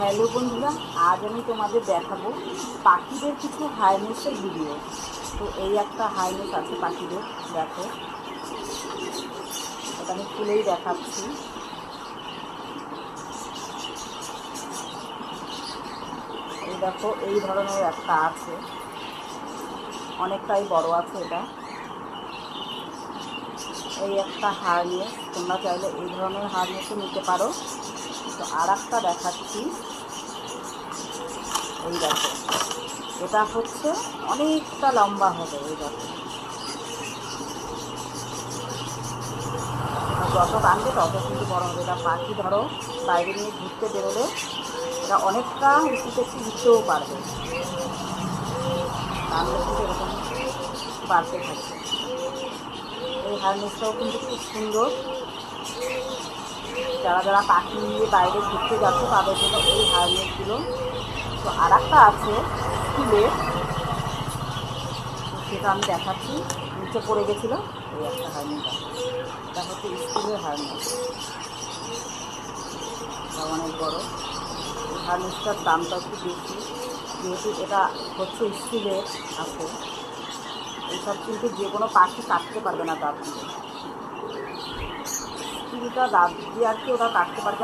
Hello বন্ধুরা, আজ আমি তোমাদের দেখাবো পাখিদের কিছু হাইনেসের ভিডিও তো এই একটা হাইনেস আছে পাখিদের, দেখো। এটা আমি খুলেই দেখাচ্ছি। এই দেখো, এই ধরনের একটা আছে। অনেকটাই বড় আছে এটা। এই একটা হারনেস তোমরা চাইলে এই ধরনের হারনেসও নিতে পারো। তো আর একটা দেখাচ্ছি। এই দেখো, এটা হচ্ছে অনেকটা লম্বা হবে এই দেখো। যত টানবে তত কিন্তু বড় হবে। এটা পাখি ধরো, বাইরে নিয়ে ঘুরতে বেরোলে এটা অনেকটা উঁচুতে একটু উঠতেও পারবে। টানলে কিন্তু এরকম বাড়তে থাকবে। এই হারনেসটাও কিন্তু খুব সুন্দর। যারা যারা পাখি নিয়ে বাইরে ঘুরতে যাচ্ছে, তাদের জন্য এই হারনেসগুলো তো আর একটা আছে স্টিলের সেটা আমি দেখাচ্ছি। নিচে পড়ে গেছিল, এই একটা হারনেস এটা হচ্ছে স্টিলের হারনেস অনেক বড়। এই দামটা একটু বেশি। যেহেতু এটা হচ্ছে স্টিলের আছে। এইসব কিন্তু যে কোনো পাখি কাটতে পারবে না দাঁত স্টিলটা দাঁত দিয়ে আর কি ওরা কাটতে পারবে?